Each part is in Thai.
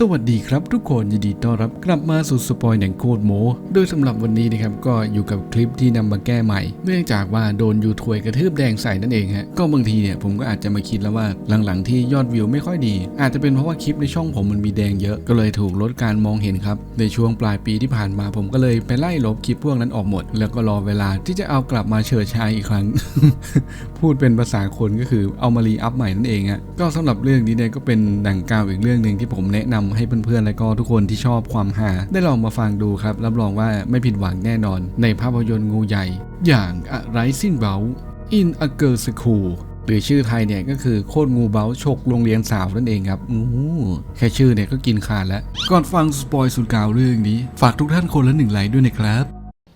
สวัสดีครับทุกคนยินดีต้อนรับกลับมาสู่สปอยหนังโคตรโมโดยสำหรับวันนี้นะครับก็อยู่กับคลิปที่นำมาแก้ใหม่ เนื่องจากว่าโดนยูทวยกระทืบแดงใส่นั่นเองฮะก็บางทีเนี่ยผมก็อาจจะมาคิดแล้วว่าหลังๆที่ยอดวิวไม่ค่อยดี อาจจะเป็นเพราะว่าคลิปในช่องผมมันมีแดงเยอะก็เลยถูกลดการมองเห็นครับในช่วงปลายปีที่ผ่านมาผมก็เลยไปไล่ลบคลิปพวกนั้นออกหมด แล้วก็รอเวลาที่จะเอากลับมาเฉิดฉายอีกครั้ง พูดเป็นภาษาคนก็คือเอามารีอัพใหม่นั่นเองฮะก็สำหรับเรื่องนี้เนี่ยก็เป็นหนังกาวอีกเรื่องหนึ่งที่ผมแนะนำให้เพื่อนๆ และก็ทุกคนที่ชอบความหา ได้ลองมาฟังดูครับ รับรองว่าไม่ผิดหวังแน่นอน ในภาพยนตร์งูใหญ่ อย่างอะไรสิ้นเบา In a Girl School หรือชื่อไทยเนี่ยก็คือโคตรงูเบาฉกโรงเรียนสาวนั่นเองครับอู้แค่ชื่อเนี่ยก็กินขาดแล้ว ก่อนฟังสปอยสุดกาวเรื่องนี้ ฝากทุกท่านคนละหนึ่งไลค์ด้วยนะครับ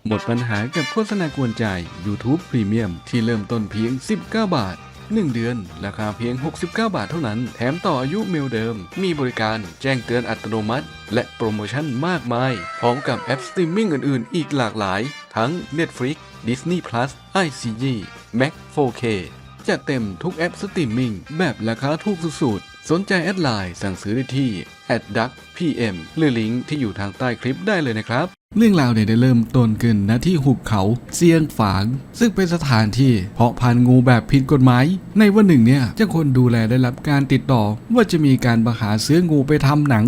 หมดปัญหากับโฆษณากวนใจ YouTube Premium ที่เริ่มต้นเพียง 19 บาท 1 เดือน ราคาเพียง 69 บาทเท่านั้น แถมต่ออายุเมลเดิม มีบริการแจ้งเตือนอัตโนมัติ และโปรโมชั่นมากมาย พร้อมกับแอปสตรีมมิ่งอื่นๆ อีกหลากหลาย ทั้ง Netflix Disney Plus ICG Mac 4K จัดเต็มทุกแอปสตรีมมิ่งแบบราคาถูกสุดๆ สนใจแอดไลน์สั่งซื้อได้ที่ @duckpm หรือลิงก์ที่อยู่ทางใต้คลิปได้เลยนะครับ เรื่องราวเนี่ยได้เริ่มต้นขึ้นณที่หุบเขาเซียงฝาง ซึ่งเป็นสถานที่เพาะพันธุ์งูแบบผิดกฎหมาย ในวันหนึ่งเนี่ยเจ้าคนดูแลได้รับการติดต่อว่าจะมีการประหาซื้องูไปทำหนัง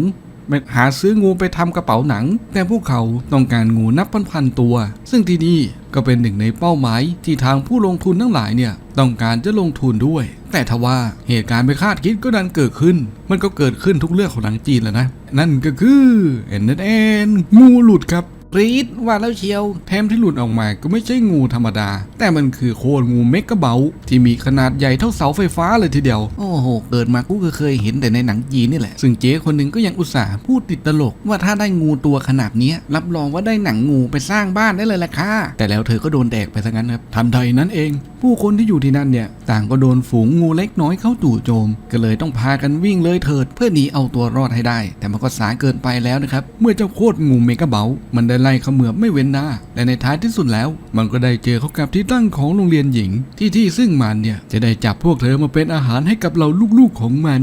หาซื้องูไปทำกระเป๋าหนัง แต่พวกเขาต้องการงูนับพันๆตัว ซึ่งที่นี่ก็เป็นหนึ่งในเป้าหมายที่ทางผู้ลงทุนทั้งหลายเนี่ยต้องการจะลงทุนด้วย แต่ทว่าเหตุการณ์ไม่คาดคิดก็ดันเกิดขึ้น มันก็เกิดขึ้นทุกเรื่องของหนังจีนแล้วนะ นั่นก็คือเอ็นเอ็นงูหลุดครับ กรีดว่าแล้วเชียว แถมที่หลุดออกมาก็ไม่ใช่งูธรรมดา แต่มันคือโคตรงูเมกะเบาที่มีขนาดใหญ่เท่าเสาไฟฟ้าเลยทีเดียว โอ้โห เกิดมากูก็เคยเห็นแต่ในหนังจีนนี่แหละ ซึ่งเจ๊คนหนึ่งก็ยังอุตส่าห์พูดติดตลก ว่าถ้าได้งูตัวขนาดนี้รับรองว่าได้หนังงูไปสร้างบ้านได้เลยแหละค่ะ แต่แล้วเธอก็โดนแดกไปซะงั้นครับทันใดนั้นเอง ผู้คนที่อยู่ที่นั่นเนี่ยต่างก็โดนฝูงงูเล็กน้อยเข้าจู่โจม ก็เลยต้องพากันวิ่งเลยเถิด เพื่อหนีเอาตัวรอดให้ได้ แต่มันก็สายเกินไปแล้วนะครับ เมื่อเจ้าโคตรงูเมกะเบามันได้ไล่เขมือบไม่เว้นหน้า และในท้ายที่สุดแล้ว มันก็ได้เจอเข้ากับที่ตั้งของโรงเรียนหญิง ที่ที่ซึ่งมันเนี่ยจะได้จับพวกเธอมาเป็นอาหารให้กับเราลูกๆของมัน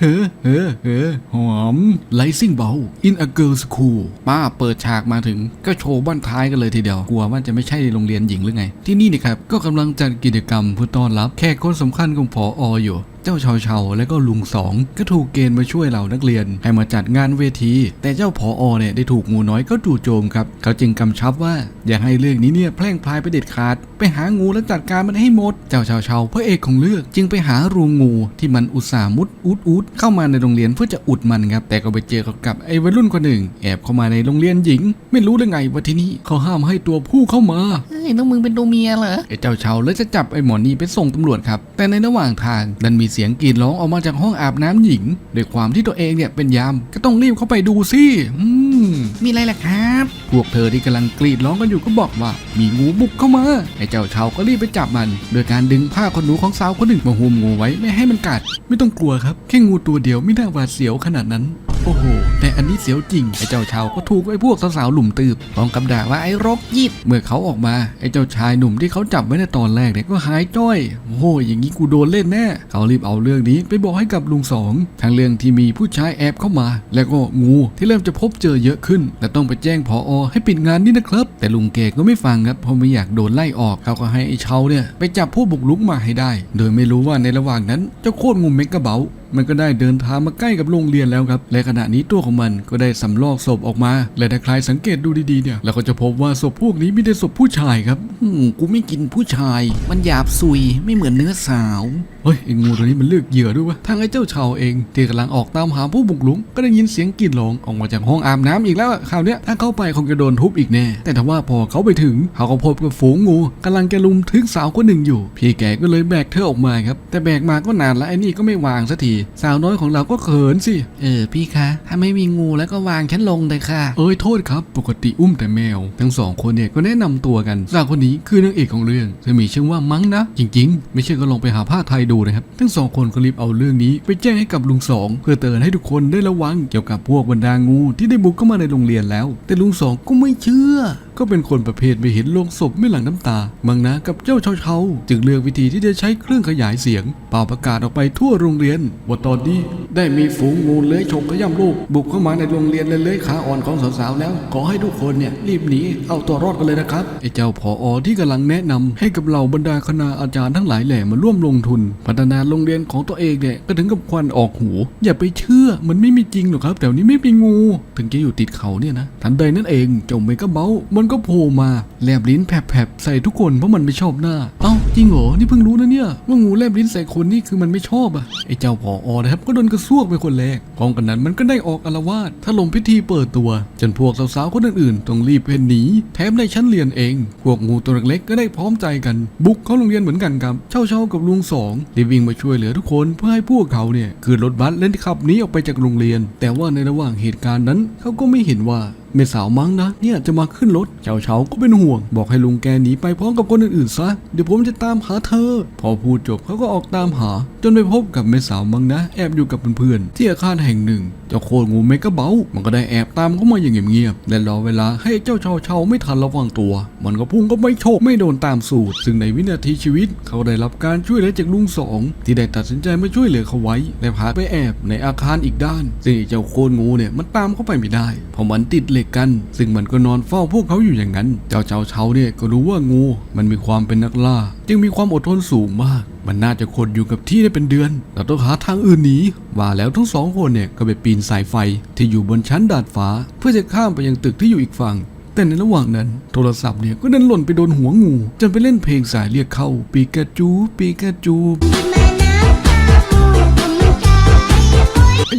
เฮ้อเฮ้อเฮ้อหอมไลซิ่งเบา in a girl school ป้าเปิดฉากมาถึง ก็โชว์บ้านท้ายกันเลยทีเดียว กลัวว่าจะไม่ใช่โรงเรียนหญิงหรือไง ที่นี่นี่ครับ ก็กำลังจัดกิจกรรมเพื่อต้อนรับแขกคนสำคัญของผอออยู่ เจ้าชาวชาวและก็ลุงสองก็ถูกเกณฑ์มาช่วยเหล่านักเรียน ให้มาจัดงานเวที แต่เจ้าผออเนี่ยได้ถูกงูน้อยก็จู่โจมครับ เขาจึงกำชับว่าอย่าให้เรื่องนี้เนี่ยแพร่งพลายไปเด็ดขาด ไปหางูและจัดการมันให้หมด เจ้าชาวชาวพระเอกของเรื่องจึงไปหารูงูที่มันอุตส่าห์มุดอุดอุดเข้ามาในโรงเรียนเพื่อจะอุดมันครับแต่ก็ไปเจอกับไอ้วัยรุ่นคนหนึ่ง แอบเข้ามาในโรงเรียนหญิง ไม่รู้ได้ไงว่าที่นี่เขาห้ามให้ตัวผู้เข้ามาเฮ้ยต้องมึงเป็นตัวเมียเหรอไอ้เจ้าเชาเลยจะจับไอ้หมอนี่ไปส่งตำรวจครับแต่ในระหว่างทางดันมีเสียงกรีดร้องออกมาจากห้องอาบน้ำหญิงด้วยความที่ตัวเองเนี่ยเป็นยาม ก็ต้องรีบเข้าไปดูสิอืมมีอะไรล่ะครับ พวกเธอที่กำลังกรีดร้องกันอยู่ก็บอกว่า มีงูบุกเข้ามาไอ้เจ้าเชาก็รีบไปจับมัน โดยการดึงผ้าขนหนูของสาวคนหนึ่งมาหุ้มงูไว้ไม่ให้มันกัด ไม่ต้องกลัวครับ แค่งูตัวเดียวไม่น่าหวาดเสียวขนาดนั้น โอ้โห แต่อันนี้เสียวจริง ไอ้เจ้าชาวก็ถูกไอ้พวกสาวๆหลุมตืบพร้อมกับด่าว่าไอ้รกยิดเมื่อเขาออกมา ไอ้เจ้าชายหนุ่มที่เขาจับไว้ในตอนแรกเนี่ยก็หายจ้อยโอ้โหอย่างนี้กูโดนเล่นแน่เขารีบเอาเรื่องนี้ไปบอกให้กับลุงสองทั้งเรื่องที่มีผู้ชายแอบเข้ามา แล้วก็งูที่เริ่มจะพบเจอเยอะขึ้นและต้องไปแจ้งพออให้ปิดงานนี่นะครับ แต่ลุงเกก็ไม่ฟังครับเพราะไม่อยากโดนไล่ออกเขาก็ให้ไอ้เชาเนี่ยไปจับผู้บุกรุกมาให้ได้ โดยไม่รู้ว่าในระหว่างนั้นเจ้าโคตรงูเมกะเบา มันก็ได้เดินทางมาใกล้กับโรงเรียนแล้วครับ และขณะนี้ตัวของมันก็ได้สำลอกศพออกมา และถ้าใครสังเกตดูดีๆเนี่ยเราก็จะพบว่าศพพวกนี้ไม่ได้ศพผู้ชายครับอืมกูไม่กินผู้ชาย มันหยาบซุยไม่เหมือนเนื้อสาว เฮ้ยไอ้งูตัวนี้มันเลือกเหยื่อด้วยวะทางไอ้เจ้าชาวเองที่กำลังออกตามหาผู้บุกรุกก็ได้ยินเสียงกรีดร้องออกมาจากห้องอาบน้ำอีกแล้วอะคราวเนี้ยถ้าเข้าไปคงจะโดนทุบอีกแน่ แต่ถ้าว่าพอเขาไปถึงเขาก็พบกับฝูงงูกำลังจะลุมถึงสาวคนหนึ่งอยู่ พี่แกก็เลยแบกเธอออกมาครับ แต่แบกมาก็นานแล้วไอ้นี่ก็ไม่วางสักทีสาวน้อยของเราก็เขินสิเออพี่คะถ้าไม่มีงูแล้วก็วางฉันลงเลยค่ะ เอ้ยโทษครับ ปกติอุ้มแต่แมว ทั้งสองคนเนี่ยก็แนะนำตัวกันสาวคนนี้คือนางเอกของเรื่องเธอมีชื่อว่ามั้งนะ จริง ๆ ไม่เชื่อก็ลองไปหาภาคไทยดูนะครับทั้งสองคนก็รีบเอาเรื่องนี้ไปแจ้งให้กับลุงสองเพื่อเตือนให้ทุกคนได้ระวังเกี่ยวกับพวกบรรดางูที่ได้บุกเข้ามาในโรงเรียนแล้ว แต่ลุงสองก็ไม่เชื่อ ก็เป็นคนประเภทไม่เห็นโลงศพไม่หลั่งน้ำตา มังนะกับเจ้าเชาเชาจึงเลือกวิธีที่จะใช้เครื่องขยายเสียง เป่าประกาศออกไปทั่วโรงเรียนว่าตอนนี้ได้มีฝูงงูเลื้อยฉกขย้ำลูก บุกเข้ามาในโรงเรียนและเลื้อยขาอ่อนของสาวๆแล้ว ขอให้ทุกคนเนี่ยรีบหนีเอาตัวรอดกันเลยนะครับไอ้เจ้าผออที่กำลังแนะนำให้กับเหล่าบรรดาคณาอาจารย์ทั้งหลายแหล่มาร่วมลงทุน พัฒนาโรงเรียนของตัวเองเนี่ยก็ถึงกับควันออกหู อย่าไปเชื่อมันไม่มีจริงหรอกครับแต่นี้ไม่มีงู ถึงจะอยู่ติดเขาเนี่ยนะทันใดนั่นเองเจ้าเมกะเบ้ามันก็โผล่มาแลบลิ้นแผลบๆใส่ทุกคนเพราะมันไม่ชอบหน้า เอ้าจริงเหรอ นี่เพิ่งรู้นะเนี่ย ว่างูแลบลิ้นใส่คนนี่คือมันไม่ชอบอะไอ้เจ้าผออนะครับก็โดนกระซวกไปคนแรกพร้อมกันนั้นมันก็ได้ออกอารวาสถล่มพิธีเปิดตัว จนพวกสาวๆคนอื่นๆต้องรีบเพ่นหนีแถมในชั้นเรียนเอง พวกงูตัวเล็กก็ได้พร้อมใจกัน บุกเข้าโรงเรียนเหมือนกันครับเช่าเช่าๆกับลุงสองได้วิ่งมาช่วยเหลือทุกคนเพื่อให้พวกเขาเนี่ยคือรถบัสเล่นขับหนีออกไปจากโรงเรียน แต่ว่าในระหว่างเหตุการณ์นั้นเขาก็ไม่เห็นว่า เมสาวมั้งนะเนี่ยจะมาขึ้นรถเฉาเฉาก็เป็นห่วง บอกให้ลุงแกหนีไปพร้อมกับคนอื่นๆซะเดี๋ยวผมจะตามหาเธอ พอพูดจบเขาก็ออกตามหา จนไปพบกับเมสาวมั้งนะ แอบอยู่กับเพื่อนๆที่อาคารแห่งหนึ่ง จ้าโคงูเมกะเบ้ามันก็ได้แอบตามเข้ามาอย่างเงียบๆและรอเวลาให้เจ้าเฉาเฉาไม่ทันระวังตัว มันก็พุ่งก็ไม่โชคไม่โดนตามสูตร ซึ่งในวินาทีชีวิตเขาได้รับการช่วยเหลือจากลุงสองที่ได้ตัดสินใจมาช่วยเหลือเขาไว้และพาไปแอบในอาคารอีกด้าน ซึ่งเจ้าโคงูเนี่ยมันตามเข้าไปไม่ได้ เพราะมันติดเหล็กกัน ซึ่งมันก็นอนเฝ้าพวกเขาอยู่อย่างนั้น เจ้าเจ้าเชาเนี่ยก็รู้ว่างู มันมีความเป็นนักล่า จึงมีความอดทนสูงมาก มันน่าจะขดอยู่กับที่ได้เป็นเดือน เราต้องหาทางอื่นหนีว่าแล้วทั้งสองคนเนี่ยก็ไปปีนสายไฟที่อยู่บนชั้นดาดฟ้า เพื่อจะข้ามไปยังตึกที่อยู่อีกฝั่ง แต่ในระหว่างนั้น โทรศัพท์เนี่ยก็ดันหล่นไปโดนหัวงูจนไปเล่นเพลงสายเรียกเข้าปีกาจูปีกาจู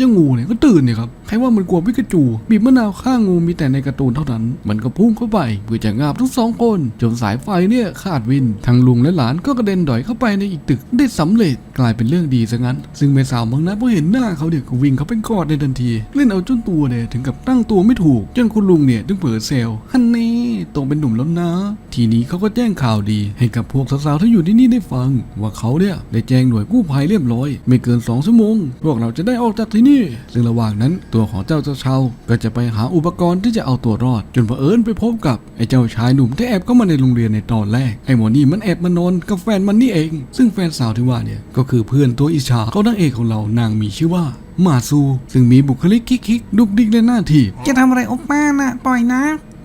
จ้างูเนี่ยก็ตื่นเนี่ยครับใครว่ามันกลัวพิกาจูบีบมะนาวข้างงูมีแต่ในการ์ตูนเท่านั้น มันก็พุ่งเข้าไปเพื่อจะงาบทั้งสองคนจนสายไฟเนี่ยขาดวินทั้งลุงและหลานก็กระเด็นดอยเข้าไปในอีกตึกได้สำเร็จกลายเป็นเรื่องดีซะงั้น ซึ่งแม่สาวมังนะพอเห็นหน้าเขาเนี่ยก็วิ่งเขาไปกอดในทันที เล่นเอาจนตัวเนี่ยถึงกับตั้งตัวไม่ถูกจนคุณลุงเนี่ยถึงเผลอเซลฮันนี่ โตเป็นหนุ่มแล้วนะ ทีนี้เขาก็แจ้งข่าวดี ให้กับพวกสาวๆที่อยู่ที่นี่ได้ฟัง ว่าเขาเนี่ยได้แจ้งหน่วยกู้ภัยเรียบร้อย ไม่เกินสองชั่วโมง พวกเราจะได้ออกจากที่นี่ ซึ่งระหว่างนั้นตัวของเจ้าเจ้าชาก็จะไปหาอุปกรณ์ที่จะเอาตัวรอด จนเผอิญไปพบกับไอ้เจ้าชายหนุ่มที่แอบเข้ามาในโรงเรียนในตอนแรกไอ้หมอนี่มันแอบมานอนกับแฟนมันนี่เอง ซึ่งแฟนสาวที่ว่าเนี่ยก็คือเพื่อนตัวอิชาเขานางเอกของเรานางมีชื่อว่ามาซู ซึ่งมีบุคลิกคิกๆดุกดิกและหน้าที่จะทำอะไรโอป้าน่ะปล่อยนะ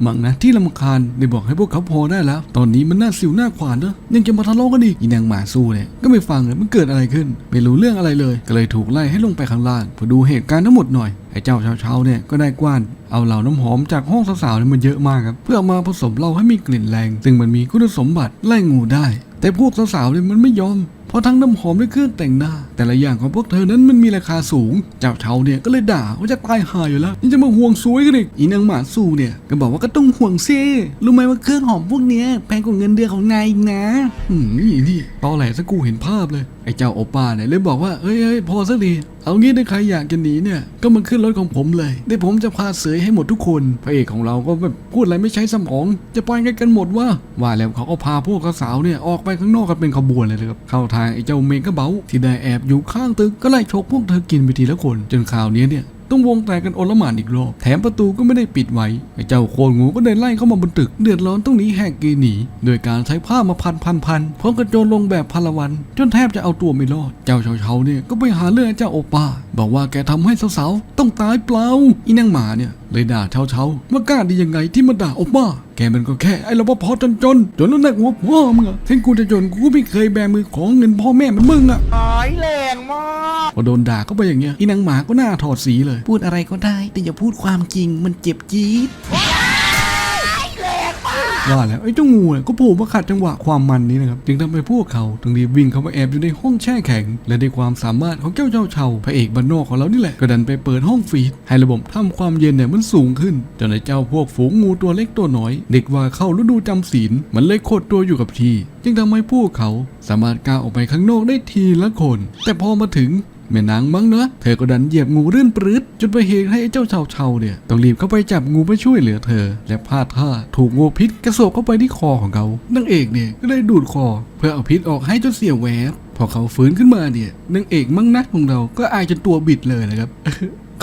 มังนะที่ลำคาญได้บอกให้พวกเขาพอได้แล้ว ตอนนี้มันหน่าสิวหน้าขวานเนอะยังจะมาทะเลาะกันอีกอีนางหมาสู้เนี่ยก็ไม่ฟังเลยมันเกิดอะไรขึ้น ไม่รู้เรื่องอะไรเลย ก็เลยถูกไล่ให้ลงไปข้างล่างเพื่อดูเหตุการณ์ทั้งหมดหน่อยไอ้เจ้าเช้าๆเนี่ยก็ได้กว้านเอาเหล่าน้ำหอมจากห้องสาวๆเนี่ยมาเยอะมากครับเพื่อเอามาผสมเหล้าให้มีกลิ่นแรง ซึ่งมันมีคุณสมบัติไล่งูได้ แต่พวกสาวๆเนี่ยมันไม่ยอม เพราะทั้งน้ำหอมและเครื่องแต่งหน้า แต่ละอย่างของพวกเธอนั้นมันมีราคาสูง เจ้าเชาเนี่ยก็เลยด่าว่าจะตายห่าอยู่แล้วยังจะมาห่วงซวยกันอีกอีนางหมาสู้เนี่ยก็บอกว่าก็ต้องห่วงซิรู้ไหมว่าเครื่องหอมพวกเนี้ยแพงกว่าเงินเดือนของนายอีกนะอืมนี่นี่ตอแหลซะกูเห็นภาพเลยไอ้เจ้าโอป้าเนี่ยเลยบอกว่าเอ้ยเอ้ยพอสักทีเอางี้ถ้าใครอยากจะหนีเนี่ยก็มาขึ้นรถของผมเลยเดี๋ยวผมจะพาเสยให้หมดทุกคนพระเอกของเราก็แบบพูดอะไรไม่ใช้สมอง จะไปกันกันหมดว่าว่าแล้วเขาก็พาพวกสาวเนี่ยออกไปข้างนอกกันเป็นขบวนเลยครับเข้าทางไอ้เจ้าเมกะเบาที่ได้แอบอยู่ข้างตึกก็ไล่ชกพวกเธอกินไปทีละคน จนข่าวนี้เนี่ยต้องวงแตกกันโอลหมานอีกรอบ แถมประตูก็ไม่ได้ปิดไว้ ไอ้เจ้าโคตรงูก็เดินไล่เข้ามาบนตึก เดือดร้อนต้องหนีแหกกีหนี โดยการใช้ผ้ามาพันพันพันพร้อมกระโจนลงแบบพลวัน จนแทบจะเอาตัวไม่รอด เจ้าเฉาเฉาเนี่ยก็ไปหาเรื่องเจ้าโอป้า บอกว่าแกทำให้สาวๆต้องตายเปล่า อีนางหมาเนี่ยเลยด่าเฉาเฉาว่ากล้าดียังไงที่มาด่าโอป้า กมันก็แค่ไอ้รปภจนจนๆจนแล้วนักหัวพ่อมึงอะถึงกูจะจนกูก็ไม่เคยแบมือของเงินพ่อแม่เหมันมึงอะหายแรงมากพอโดนด่าก็ไปอย่างเงี้ยอีนางหมาก็หน้าถอดสีเลย พูดอะไรก็ได้ แต่อย่าพูดความจริงมันเจ็บจี๊ด ว่าแล้วไอ้เจ้างูเนี่ยก็โผล่มาขัดจังหวะความมันนี้นะครับจึงทำให้พวกเขาต้งรีบวิ่งเข้ามาแอบอยู่ในห้องแช่แข็ง และด้วยความสามารถของเจ้าเจ้าเชาพระเอกบ้านนอกของเรานี่แหละก็ดันไปเปิดห้องฟีดให้ระบบทำความเย็นเนี่ยมันสูงขึ้นจนไอ้เจ้าพวกฝูงงูตัวเล็กตัวน้อย เด็กว่าเข้าฤดูจำศีลมันเลยขดตัวอยู่กับที่ จึงทำให้พวกเขาสามารถก้าวออกไปข้างนอกได้ทีละคน แต่พอมาถึง แม่นางมั้งเนอะเธอก็ดันเหยียบงูรื่นปรืดจนไปเหตุให้ไอ้เจ้าชาวเชาเนี่ยต้องรีบเข้าไปจับงูไปช่วยเหลือเธอ และพลาดท่าถูกงูพิษกระโสบเข้าไปที่คอของเขานางเอกเนี่ยก็เลยดูดคอ เพื่อเอาพิษออกให้จนเสียแหวบพอเขาฟื้นขึ้นมาเนี่ยนางเอกมั่งนักของเราก็อายจนตัวบิดเลยนะครับ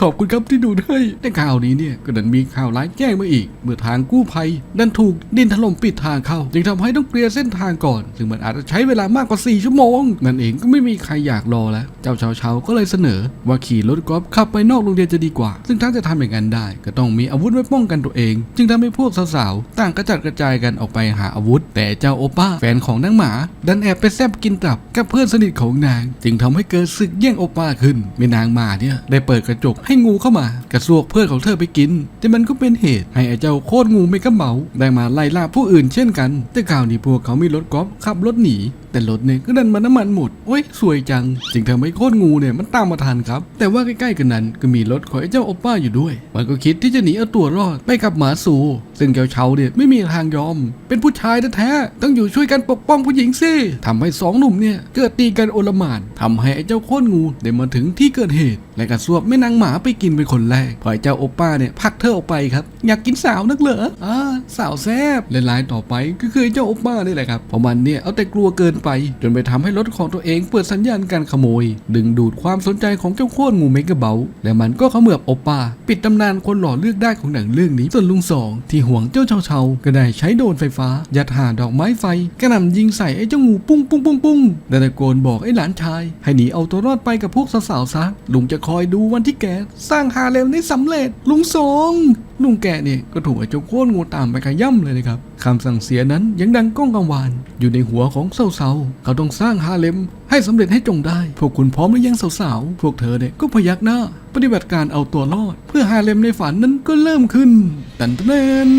ขอบคุณครับที่ดูด้วยแต่ข่าวนี้เนี่ยก็ดันมีข่าวร้ายแจ้งมาอีก เมื่อทางกู้ภัยดันถูกดินถล่มปิดทางเข้าจึงทำให้ต้องเปลี่ยนเส้นทางก่อน ซึ่งมันอาจจะใช้เวลามากกว่า 4 ชั่วโมง นั่นเองก็ไม่มีใครอยากรอแล้ว เจ้าชาวชาวก็เลยเสนอ ว่าขี่รถกอล์ฟขับไปนอกโรงเรียนจะดีกว่า ซึ่งถ้าจะทำอย่างนั้นได้ ก็ต้องมีอาวุธไว้ป้องกันตัวเอง จึงทำให้พวกสาวๆต่างกระจัดกระจายกันออกไปหาอาวุธ แต่เจ้าโอป้าแฟนของนางหมา ดันแอบไปแซบกินตับกับเพื่อนสนิทของนาง จึงทำให้เกิดศึกแย่งโอป้าขึ้นแม่นางหมาเนี่ยได้เปิดกระจกให้งูเข้ามากระซวกเพื่อนของเธอไปกิน แต่มันก็เป็นเหตุให้ไอ้เจ้าโคตรงูไม่กระเหมาได้มาไล่ล่าผู้อื่นเช่นกัน แต่ข่าวนี้พวกเขามีรถกอล์ฟขับรถหนี แต่รถเนี่ยก็ดันมาน้ำมันหมดโอ้ยสวยจัง จึงทำให้โคตรงูเนี่ยมันตามมาทันครับ แต่ว่าใกล้ๆกันนั้นก็มีรถของไอ้เจ้าโอป้าอยู่ด้วย มันก็คิดที่จะหนีเอาตัวรอดไปกับหมาสูซึ่งเจ้าเชาเนี่ยไม่มีทางยอม เป็นผู้ชายแท้ๆต้องอยู่ช่วยกันปกป้องผู้หญิงสิทำให้สองหนุ่มเนี่ยเกิดตีกันโอลหมานทำให้ไอ้เจ้าโคตรงูได้มาถึงที่เกิดเหตุและกระซวกแม่นางหมาไปกินเป็นคนแรกพอไอ้เจ้าโอป้าเนี่ยผลักเธอออกไปครับ อยากกินสาวนักเหรออ่าสาวแซบและลายต่อไปก็คือเจ้าโอป้านี่แหละครับเพราะมันเนี่ยเอาแต่กลัวเกินไป จนไปทำให้รถของตัวเองเปิดสัญญาณการขโมย ดึงดูดความสนใจของเจ้าโคตรงูเมกะเบาและมันก็เขมือบโอป้า ปิดตำนานคนหล่อเลือกได้ของหนังเรื่องนี้ส่วนลุงสองที่ห่วงเจ้าเชาเชาๆก็ได้ใช้โดรนไฟฟ้า ยัดหาดอกไม้ไฟกระหน่ำยิงใส่ไอ้เจ้างูปุ้งปุ้งปุ้งปุ้งและตะโกนบอกไอ้หลานชาย ให้หนีเอาตัวรอดไปกับพวกสาวๆซะลุงจะคอยดูวันที่แกสร้างฮาเลมได้สำเร็จ ลุงสองลุงแกเนี่ยก็ถูกไอ้เจ้าโคตรงูตามไปขย่ำเลยนะครับคำสั่งเสียนั้นยังดังก้องกังวาน อยู่ในหัวของเศร้าๆเขาต้องสร้างฮาเลมให้สำเร็จให้จงได้ พวกคุณพร้อมหรือยังสาวๆ พวกเธอเนี่ยก็พยักหน้า ปฏิบัติการเอาตัวรอด เพื่อฮาเลมในฝันนั้นก็เริ่มขึ้นตันเตน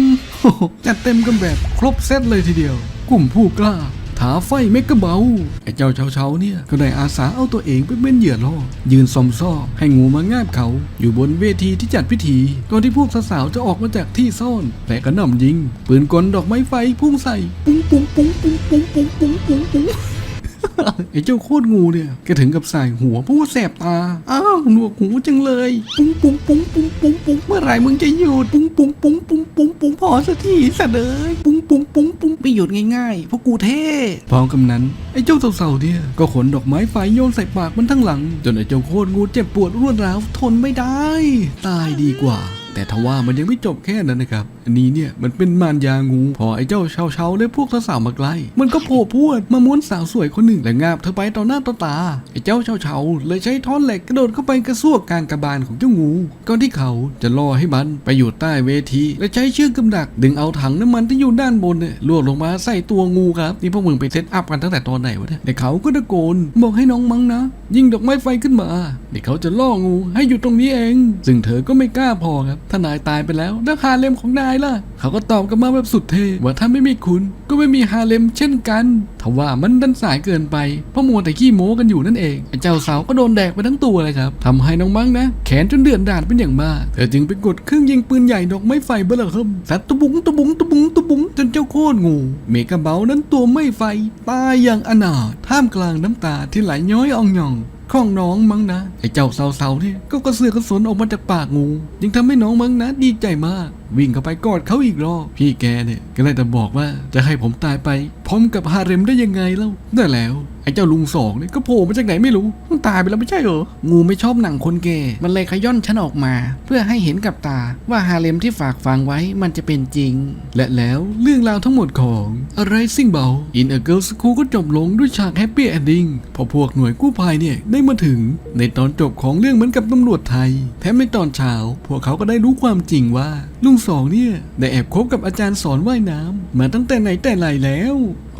โอ้โหจัดเต็มกันแบบครบเซตเลยทีเดียว กลุ่มผู้กล้า ถาไฟเมกะเบาไอ้เจ้าเช้าๆเนี่ย ก็ได้อาสาเอาตัวเองไปเป็นเหยื่อล่อ ยืนซอมซ่อให้งูมางาบเขา อยู่บนเวทีที่จัดพิธีก่อนที่พวกสาวๆจะออกมาจากที่ซ่อนและกระหน่ำยิง ปืนกลดอกไม้ไฟพุ่งใส่ ปุ้งปุ้งปุ้งปุ้งปุ้งปุ้งปุ้งปุ้งปุ้งไอ้เจ้าโคตรงูเนี่ยก็ถึงกับใสายหัวเพราะว่าแสบตา อ้าวหนวกหูจังเลย ปุ้งปุ้งปุ้งปุ้งปุ้งปุ้งเมื่อไหร่มึงจะหยุด ปุ้งปุ้งปุ้งปุ้งปุ้งปุ้งพอสักทีสัเอ้ยปุ้งปุ้งปุ้งปุ้ง ไม่หยุดง่ายๆเพราะกูเท่ พร้อมกับนั้น ไอ้เจ้าเสาๆเนี่ย ก็ขนดอกไม้ไฟโยนใส่ปากมันทั้งหลัง จนไอ้เจ้าโคตรงูเจ็บปวดรวดร้าวทนไม่ได้ ตายดีกว่า แต่ทว่ามันยังไม่จบแค่นั้นนะครับ อันนี้เนี่ยมันเป็นมารยางูพอไอ้เจ้าเชาเชาๆและพวกสาวๆมาใกล้มันก็โผล่พวดมาม้วนสาวสวยคนหนึ่งและงาบเธอไปต่อหน้าต่อตาไอ้เจ้าเชาเชาเลยใช้ท่อนเหล็กกระโดดเข้าไปกระซวกกลางกระบาลของเจ้างูก่อนที่เขาจะล่อให้มันไปอยู่ใต้เวที และใช้เชือกกำดัก ดึงเอาถังน้ำมันที่อยู่ด้านบนเนี่ยลวดลงมาใส่ตัวงูครับนี่พวกมึงไปเซตอัพกันตั้งแต่ตอนไหนวะเนี่ยแต่เขาก็ตะโกนบอกให้น้องมั้งนะ ยิงดอกไม้ไฟขึ้นมาเดี๋ยวเขาจะล่องูให้อยู่ตรงนี้เอง ซึ่งเธอก็ไม่กล้าพอครับถ้านายตายไปแล้วแล้วฮาเลมของนายล่ะ เขาก็ตอบกลันมาแบบสุดเท่ว่าถ้าไม่มีคุณก็ไม่มีฮาเลมเช่นกันทว่ามันดันสายเกินไปเพราะมัวแต่ขี้โม้กันอยู่นั่นเองไอ้เจ้าสาวก็โดนแดกไปทั้งตัวเลยครับทำให้น้องมั้งนะ แขนจนเดือดดาดเป็นอย่างมากเธอจึงไปกดเครื่องยิงปืนใหญ่ดอกไม้ไฟเบลเริ่มสัตว์ตะบุงตะบุงตะบุงตะบุงจนเจ้าโคตรงู เมกะเบานั้นตัวไม่ไฟตายอย่างอนาถท่ามกลางน้ำตาที่ไหลย้อยอองหยองของน้องมั้งนะไอ้เจ้าเสาๆเนี่ยก็กระเสือกกระสนออกมาจากปากงู ยังทำให้น้องมั้งนะดีใจมาก วิ่งเข้าไปกอดเขาอีกรอบพี่แกเนี่ยก็เลยแต่บอกว่าจะให้ผมตายไป พร้อมกับฮาเร็มได้ยังไงเล่าได้แล้วไอ้เจ้าลุงสองเนี่ยก็โผล่มาจากไหนไม่รู้มันตายไปแล้วไม่ใช่เหรองูไม่ชอบหนังคนแก่มันเลยขย้อนฉันออกมา เพื่อให้เห็นกับตาว่าฮาเลมที่ฝากฟังไว้มันจะเป็นจริง และแล้วเรื่องราวทั้งหมดของอะไรสิ่งเบา In a Girl School ก็จบลงด้วยฉากแฮปปี้ e อนดิ้งพอพวกหน่วยกู้ภัยเนี่ยได้มาถึง ในตอนจบของเรื่องเหมือนกับตำรวจไทยแถมในตอนเช้าพวกเขาก็ได้รู้ความจริงว่าลุงสองเนี่ยได้แอบคบกับอาจารย์สอนว่ายน้ำมาตั้งแต่ไหนแต่ไรแล้ว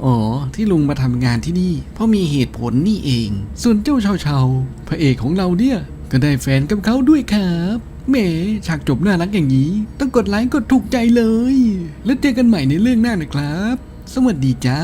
อ๋อ ที่ลุงมาทำงานที่นี่ เพราะมีเหตุผลนี่เอง ส่วนเจ้าชาวชาวพระเอกของเราเนี่ยก็ได้แฟนกับเขาด้วยครับแหมฉากจบน่ารักอย่างนี้ ต้องกดไลค์กดถูกใจเลย แล้วเจอกันใหม่ในเรื่องหน้านะครับ สวัสดีจ้า